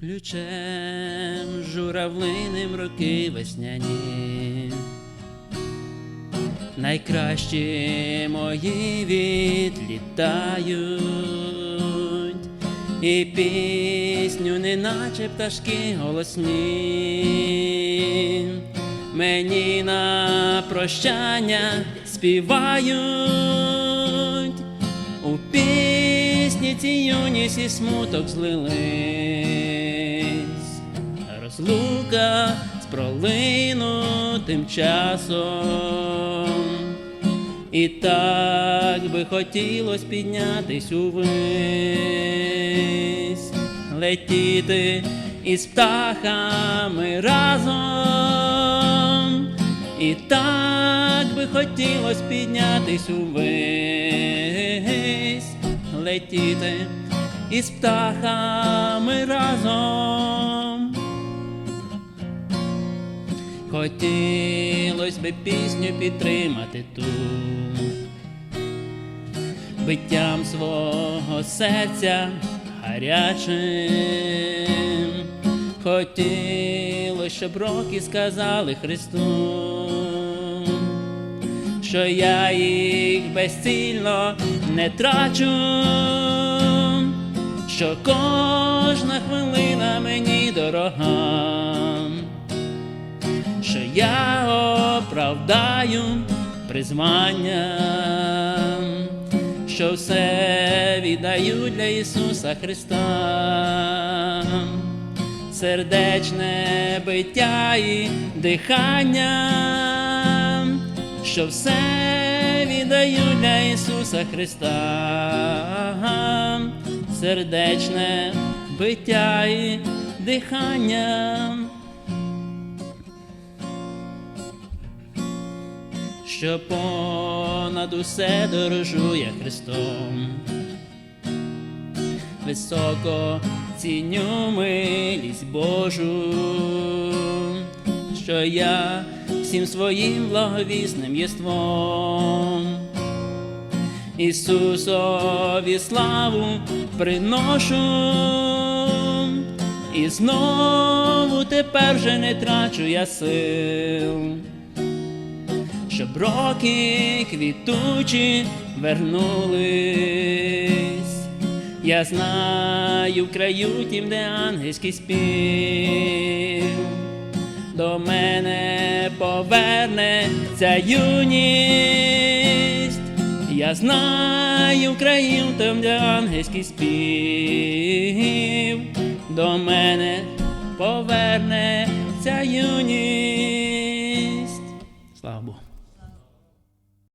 ключем журавлиним роки весняні. Найкращі мої відлітають, і пісню, неначе пташки голосні, мені на прощання співають. У пісні ці юність і смуток злились, розлука з пролинутим часом. І так би хотілось піднятись увись, летіти із птахами разом, і так би хотілось піднятись увесь, летіти із птахами разом. Хотілось би пісню підтримати ту биттям свого серця гарячим. Хотілось, щоб роки сказали Христу, що я їх безцільно не трачу, що кожна хвилина мені дорога я оправдаю призванням, що все віддаю для Ісуса Христа, сердечне биття і дихання, що все віддаю для Ісуса Христа, сердечне биття і дихання. Що понад усе дорожує Христом. Високо ціню милість Божу, що я всім своїм благовісним єством. Ісусові славу приношу, і знову тепер вже не трачу я сил щоб роки квітучі вернулись. Я знаю в краю тім, де ангельський спів, до мене повернеться юність. Я знаю в краю там, де ангельський спів, до мене повернеться юність.